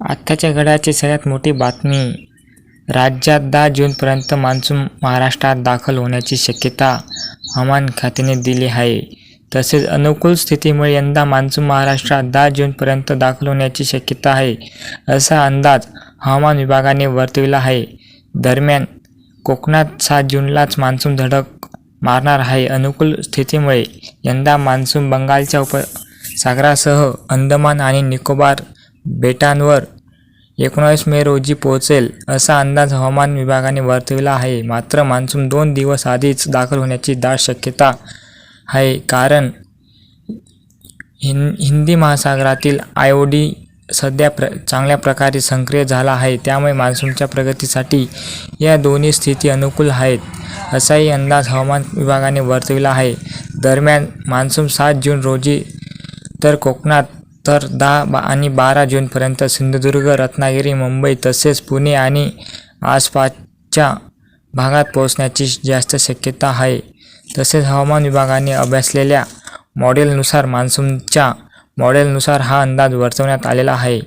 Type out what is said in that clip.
आत्ताच्या घडाची सगळ्यात मोठी बातमी राज्यात दहा जूनपर्यंत मान्सून महाराष्ट्रात दाखल होण्याची शक्यता हवामान खात्याने दिली आहे. तसेच अनुकूल स्थितीमुळे यंदा मान्सून महाराष्ट्रात दहा जूनपर्यंत दाखल होण्याची शक्यता आहे असा अंदाज हवामान विभागाने वर्तविला आहे. दरम्यान कोकणात सात जूनलाच मान्सून धडक मारणार आहे. अनुकूल स्थितीमुळे यंदा मान्सून बंगालच्या उपसागरासह अंदमान आणि निकोबार बेटांवर एकोणावीस मे रोजी पोहोचेल असा अंदाज हवामान विभागाने वर्तविला आहे. मात्र मान्सून दोन दिवस आधीच दाखल होण्याची दाट शक्यता आहे कारण हिं हिंदी महासागरातील आयओडी सध्या प्र चांगल्या प्रकारे सक्रिय झाला आहे. त्यामुळे मान्सूनच्या प्रगतीसाठी या दोन्ही स्थिती अनुकूल आहेत असाही अंदाज हवामान विभागाने वर्तविला आहे. दरम्यान मान्सून सात जून रोजी तर कोकणात तर दहा बा आणि बारा जूनपर्यंत सिंधुदुर्ग रत्नागिरी मुंबई तसेच पुणे आणि आसपासच्या भागात पोहोचण्याची जास्त शक्यता आहे. तसेच हवामान विभागाने अभ्यासलेल्या मॉडेलनुसार मान्सूनच्या मॉडेलनुसार हा अंदाज वर्तवण्यात आलेला आहे.